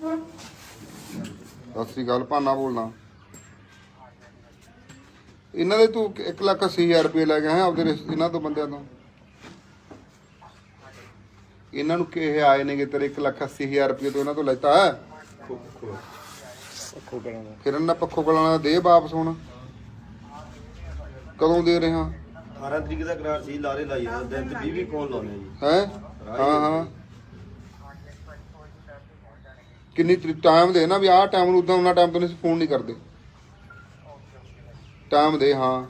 ਸਤਿ ਸ੍ਰੀ ਅਕਾਲ ਭਾਨਾ ਬੋਲਣਾ। ਇਹਨਾਂ ਦੇ ਤੂੰ 1 ਲੱਖ 80 ਹਜ਼ਾਰ ਰੁਪਏ ਲੈ ਗਿਆ ਹੈ ਆਪਦੇ ਰਿਸ਼ਤੇ ਇਹਨਾਂ ਤੋਂ ਬੰਦਿਆਂ ਤੋਂ? ਇਹਨਾਂ ਨੂੰ ਕਿਹੇ ਆਏ ਨੇਗੇ ਤੇਰੇ 1 ਲੱਖ 80 ਹਜ਼ਾਰ ਰੁਪਏ ਤੋਂ ਇਹਨਾਂ ਤੋਂ ਲੈਤਾ ਹੈ? ਫਿਰ ਇਹਨਾਂ ਪੱਖੋ ਕਲਾਣਾ ਦੇ ਵਾਪਸ ਹੁਣ। ਕਦੋਂ ਦੇ ਰਿਹਾ 18 ਤਰੀਕ ਦਾ ਕਰਾਰ ਸੀ ਲਾਰੇ ਲਾਈ ਜਾਂਦਾ ਦਿਨ ਤੇ 20 20 ਫੋਨ ਲਾਉਣੇ ਜੀ। ਹੈ? ਹਾਂ ਹਾਂ। ਕਿੰਨੀ ਟਾਈਮ ਦੇ ਨਾ ਵੀ ਆਹ ਟਾਈਮ ਨੂੰ ਉਦਾਂ ਉਹਨਾਂ ਟਾਈਮ ਤੋਂ ਨਹੀਂ ਫੋਨ ਨਹੀਂ ਕਰਦੇ। ਟਾਈਮ ਦੇ ਹਾਂ।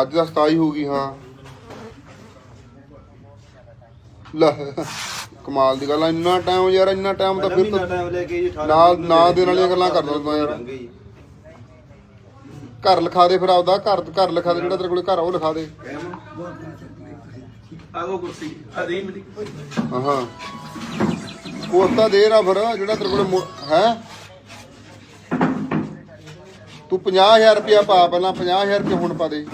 ਅੱਜ ਦਾ 27 ਹੋ ਗਈ ਹਾਂ। ਲੈ ਕਮਾਲ ਦੀ ਗੱਲ ਆ ਇੰਨਾ ਟਾਈਮ ਯਾਰ ਇੰਨਾ ਟਾਈਮ ਤਾਂ ਫਿਰ ਤਾਂ ਟਾਈਮ ਲੈ ਕੇ ਜੀ 18 ਨਾਲ- ਨੂੰ ਦੇਣ ਵਾਲੀਆਂ ਗੱਲਾਂ ਕਰਦਾ ਹੁੰਦਾ ਯਾਰ। ਜੀ। ਘਰ ਲਿਖਾ ਦੇ ਫਿਰ ਆਪਦਾ ਘਰ ਘਰ ਲਿਖਾ ਦੇ ਜਿਹੜਾ ਤੇਰੇ ਕੋਲੇ ਘਰ ਆ ਉਹ ਲਿਖਾ ਦੇ। ਆਗੋ ਕੁਰਸੀ ਅਦੀ ਮੇਰੀ। ਹਾਂ। ਹਾਂ ਕੋਸਤਾ ਦੇ ਨਾ ਫਿਰ ਜਿਹੜਾ ਤੇਰੇ ਕੋਲੇ ਹੈ? ਤੂੰ 50000 ਰੁਪਇਆ ਪਾ ਪਹਿਲਾਂ 50000 ਰੁਪਇਆ ਹੁਣ ਪਾ ਦੇ।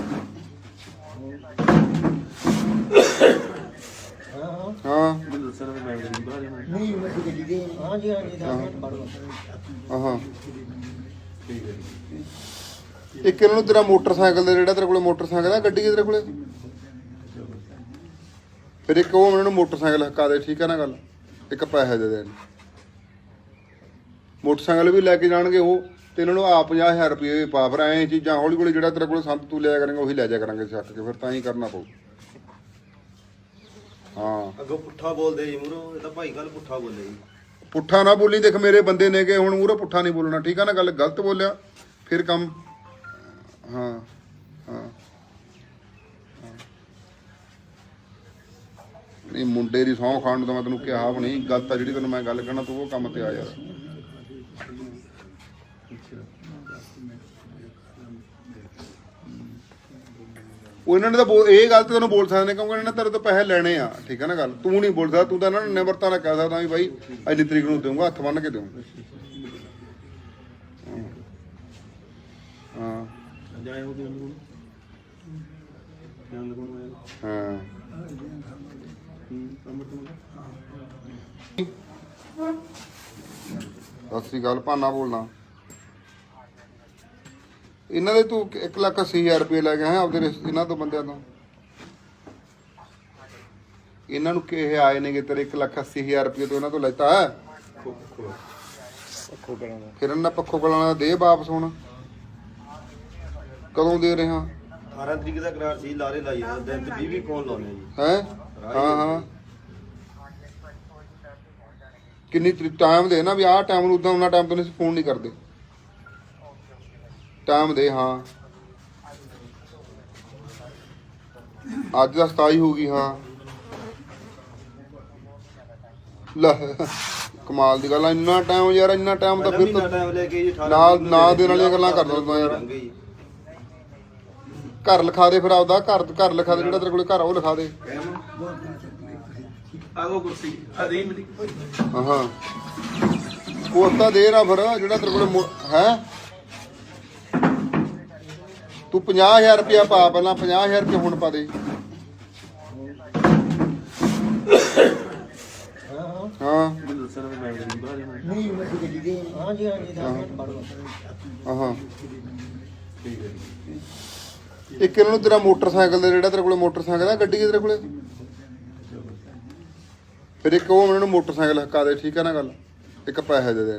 ਹਾਂ। ਨਹੀਂ ਮੈਂ ਗੱਡੀ ਦੇ। ਹਾਂ ਜੀ ਹਾਂ ਜੀ ਦਾ ਪੜੋ ਹਾਂ। ਠੀਕ ਹੈ ਜੀ। ਇੱਕ ਇਹਨਾਂ ਨੂੰ ਤੇਰਾ ਮੋਟਰਸਾਈਕਲ ਦੇ ਜਿਹੜਾ ਤੇਰੇ ਕੋਲੇ ਮੋਟਰਸਾਈਕਲ ਆ ਗੱਡੀ ਹੈ ਤੇਰੇ ਕੋਲੇ? ਫਿਰ ਇੱਕ ਉਹ ਉਹਨਾਂ ਨੂੰ ਮੋਟਰਸਾਈਕਲ ਹਕਾ ਦੇ ਠੀਕ ਹੈ ਨਾ ਗੱਲ? ਇੱਕ ਪੈਸੇ ਦੇ ਦੇ ਮੋਟਰਸਾਈਕਲ ਵੀ ਲੈ ਕੇ ਜਾਣਗੇ ਉਹ ਤੇ ਇਹਨਾਂ ਨੂੰ ਆ 50000 ਰੁਪਏ ਵੀ ਪਾ ਫਿਰ ਐਂ ਚੀਜ਼ਾਂ ਹੌਲੀ ਹੌਲੀ ਜਿਹੜਾ ਤੇਰੇ ਕੋਲੇ ਸੰਤ ਤੂੰ ਲਿਆ ਕਰਾਂਗੇ ਉਹੀ ਲੈ ਜਾ ਕਰਾਂਗੇ ਚੱਕ ਕੇ ਫਿਰ ਤਾਂ ਹੀ ਕਰਨਾ ਪਊ। ਹਾਂ। ਅੱਗੋਂ ਪੁੱਠਾ ਬੋਲਦੇ ਜੀ ਮੂਰੋ ਇਹ ਤਾਂ ਭਾਈ ਕੱਲ ਪੁੱਠਾ ਬੋਲੇ ਜੀ। ਪੁੱਠਾ ਨਾ ਬੋਲੀ ਦੇਖ ਮੇਰੇ ਬੰਦੇ ਨੇਗੇ ਹੁਣ ਮੂਹਰੇ ਪੁੱਠਾ ਨਹੀਂ ਬੋਲਣਾ ਠੀਕ ਆ ਨਾ ਗੱਲ? ਗਲਤ ਬੋਲਿਆ ਫਿਰ ਕੰਮ। ਹਾਂ ਹਾਂ। ਨਹੀਂ, ਮੁੰਡੇ ਦੀ ਸਹੁੰ ਖਾਣ ਨੂੰ ਤਾਂ ਮੈਂ ਤੈਨੂੰ ਕਿਹਾ ਵੀ ਨਹੀਂ ਗਲਤ ਆ ਜਿਹੜੀ ਤੈਨੂੰ ਮੈਂ ਗੱਲ ਕਹਿਣਾ, ਤੂੰ ਉਹ ਕੰਮ ਤੇ ਆ ਯਾਰ। ਉਹ ਇਹਨਾਂ ਨੇ ਤਾਂ ਬੋਲ- ਇਹ ਗੱਲ ਤੇ ਤੈਨੂੰ ਬੋਲ ਸਕਦੇ ਨੇ, ਕਿਉਂਕਿ ਇਹਨਾਂ ਨੇ ਤੇਰੇ ਤੋਂ ਪੈਸੇ ਲੈਣੇ ਆ, ਠੀਕ ਹੈ ਨਾ ਗੱਲ? ਤੂੰ ਨਹੀਂ ਬੋਲ ਸਕਦਾ ਤੂੰ ਤਾਂ ਇਹਨਾਂ ਨੂੰ ਨਿਮਰਤਾ ਨਾਲ ਕਹਿ ਸਕਦਾ ਵੀ ਬਾਈ, ਇੰਨੀ ਤਰੀਕ ਨੂੰ ਦੇਵਾਂਗਾ ਹੱਥ ਬੰਨ ਕੇ ਦੇਵਾਂਗਾ ਹਾਂ। ਜਾਏ ਹੋ ਗਿਆ ਨੂੰ ਜਾਨ ਲਗਾਉਣ ਆਇਆ ਹਾਂ। ਹੂੰ ਅਮਰ ਤੁਮ ਸਤਿ ਸ੍ਰੀ ਅਕਾਲ ਭਾਨਾ ਬੋਲਣਾ। ਇਹਨਾਂ ਦੇ ਤੂੰ 1 ਲੱਖ 80 ਹਜ਼ਾਰ ਰੁਪਏ ਲੈ ਗਿਆ ਹੈ ਆਪਦੇ ਰਿਸ਼ਤੇ ਇਹਨਾਂ ਤੋਂ ਬੰਦਿਆਂ ਤੋਂ? ਇਹਨਾਂ ਨੂੰ ਕਿਹੇ ਆਏ ਨੇਗੇ ਤੇਰੇ 1 ਲੱਖ 80 ਹਜ਼ਾਰ ਰੁਪਏ ਤੋਂ ਇਹਨਾਂ ਤੋਂ ਲੈਤਾ? ਹੈ ਫਿਰ ਇਹਨਾਂ ਪੱਖੋ ਕਲਾਣਾ ਦੇ ਵਾਪਸ ਹੁਣ। ਕਦੋਂ ਦੇ ਰਿਹਾ 18 ਤਰੀਕ ਦਾ ਕਰਾਰ ਸੀ ਲਾਰੇ ਲਾਈ ਜਾਂਦਾ ਦਿਨ ਤੇ 20 20 ਫੋਨ ਲਾਉਣੇ ਜੀ। ਹੈ? ਹਾਂ ਹਾਂ ਕਿੰਨੀ ਟਾਈਮ ਦੇ ਨਾ ਵੀ ਆਹ ਟਾਈਮ ਨੂੰ ਉਦਾਂ ਉਹਨਾਂ ਟਾਈਮ ਤੋਂ ਨਹੀਂ ਫੋਨ ਨਹੀਂ ਕਰਦੇ। ਟਾਈਮ ਦੇ ਹਾਂ। ਅੱਜ ਦਾ 27 ਹੋ ਗਈ ਹਾਂ। ਲੈ ਕਮਾਲ ਦੀ ਗੱਲ ਆ ਇੰਨਾ ਟਾਈਮ ਯਾਰ ਇੰਨਾ ਟਾਈਮ ਤਾਂ ਫਿਰ ਤਾਂ ਟਾਈਮ ਲੈ ਕੇ ਜੀ 18 ਨਾਲ- ਤਰੀਕ ਨੂੰ ਨਾਲ ਲੈ ਕੇ ਦੇਣ ਵਾਲੀਆਂ ਗੱਲਾਂ ਯਾਰ। ਘਰ ਲਿਖਾ ਦੇ ਫਿਰ ਆਪਦਾ ਘਰ ਘਰ ਲਿਖਾ ਦੇ ਜਿਹੜਾ ਤੇਰੇ ਕੋਲੇ ਘਰ ਆ ਉਹ ਲਿਖਾ ਦੇ। ਆਗੋ ਕੁਰਸੀ ਅਦੀ ਮੇਰੀ। ਹਾਂ ਹਾਂ ਕੋਸਤਾ ਦੇ ਫਿਰ ਜਿਹੜਾ ਤੇਰੇ ਕੋਲੇ ਹੈ? ਤੂੰ 50000 ਰੁਪਇਆ ਪਾ ਪਹਿਲਾਂ 50000 ਰੁਪਏ ਹੁਣ ਪਾ ਦੇ। ਹਾਂ। ਹਾਂ ਹਾਂ ਮੈਨੂੰ ਦੱਸਣਾ ਮੈਂ ਨਹੀਂ ਮੈਂ ਤੇ ਗੱਡੀ ਦੇ ਹਾਂ ਜੀ ਹਾਂ ਜੀ ਦਾ ਪੜੋ ਹਾਂ ਹਾਂ ਠੀਕ ਹੈ ਇੱਕ ਇਹਨਾਂ ਨੂੰ ਤੇਰਾ ਮੋਟਰਸਾਈਕਲ ਦੇ ਜਿਹੜਾ ਤੇਰੇ ਕੋਲੇ ਮੋਟਰਸਾਈਕਲ ਆ ਗੱਡੀ ਹੈ ਤੇਰੇ ਕੋਲੇ? ਫਿਰ ਇੱਕ ਉਹ ਉਹਨਾਂ ਨੂੰ ਮੋਟਰਸਾਈਕਲ ਹਕਾ ਦੇ ਠੀਕ ਹੈ ਨਾ ਗੱਲ? ਇੱਕ ਪੈਸੇ ਦੇ ਦੇ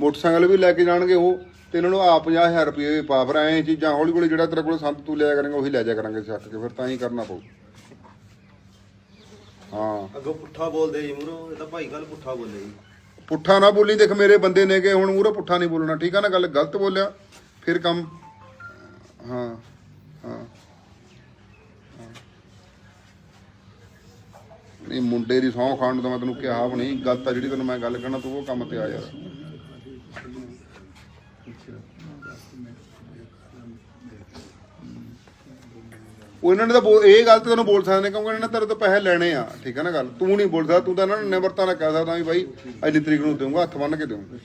ਮੋਟਰਸਾਈਕਲ ਵੀ ਲੈ ਕੇ ਜਾਣਗੇ ਉਹ ਤੇ ਇਹਨਾਂ ਨੂੰ ਆ 50000 ਰੁਪਏ ਵੀ ਪਾ ਫਿਰ ਐਂ ਚੀਜ਼ਾਂ ਹੌਲੀ ਹੌਲੀ ਜਿਹੜਾ ਤੇਰੇ ਕੋਲੇ ਸੰਤ ਤੂੰ ਲਿਆ ਕਰਾਂਗੇ ਉਹੀ ਲੈ ਜਾ ਕਰਾਂਗੇ ਚੱਕ ਕੇ ਫਿਰ ਤਾਂ ਹੀ ਕਰਨਾ ਪਊ। ਹਾਂ। ਅੱਗੋਂ ਪੁੱਠਾ ਬੋਲਦੇ ਜੀ ਮੂਰੋ ਇਹ ਤਾਂ ਭਾਈ ਕੱਲ ਪੁੱਠਾ ਬੋਲੇ ਜੀ। ਪੁੱਠਾ ਨਾ ਬੋਲੀ ਦੇਖ ਮੇਰੇ ਬੰਦੇ ਨੇਗੇ ਹੁਣ ਮੂਹਰੇ ਪੁੱਠਾ ਨਹੀਂ ਬੋਲਣਾ ਠੀਕ ਆ ਨਾ ਗੱਲ? ਗਲਤ ਬੋਲਿਆ ਫਿਰ ਕੰਮ ਹਾਂ ਹਾਂ। ਨਹੀਂ, ਮੁੰਡੇ ਦੀ ਸਹੁੰ ਖਾਣ ਨੂੰ ਮੈਂ ਤੈਨੂੰ ਕਿਹਾ ਵੀ ਨਹੀਂ ਗਲਤ ਆ ਜਿਹੜੀ ਤੈਨੂੰ ਮੈਂ ਗੱਲ ਕਹਿਣਾ, ਤੂੰ ਉਹ ਕੰਮ ਤੇ ਆ ਯਾਰ। ਉਹ ਇਹਨਾਂ ਨੇ ਤਾਂ ਬੋਲ- ਇਹ ਗੱਲ ਤਾਂ ਤੈਨੂੰ ਬੋਲ ਸਕਦੇ ਨੇ, ਕਿਉਂਕਿ ਇਹਨਾਂ ਨੇ ਤੇਰੇ ਤੋਂ ਪੈਸੇ ਲੈਣੇ ਆ, ਠੀਕ ਹੈ ਨਾ ਗੱਲ? ਤੂੰ ਨਹੀਂ ਬੋਲ ਸਕਦਾ, ਤੂੰ ਤਾਂ ਇਹਨਾਂ ਨੂੰ ਨਿਮਰਤਾ ਨਾਲ ਕਹਿ ਸਕਦਾ ਵੀ ਬਾਈ, ਇੰਨੀ ਤਰੀਕ ਨੂੰ ਦੇਵਾਂਗਾ ਹੱਥ ਬੰਨ ਕੇ ਦੇਵਾਂਗਾ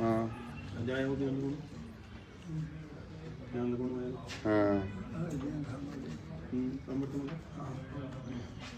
ਹਾਂ। ਹੋ ਗਿਆ ਨੂੰ ਜਾਨ ਲਗਾਉਣ ਆਇਆ। ਹਾਂ। ਅੰਮ੍ਰਿਤ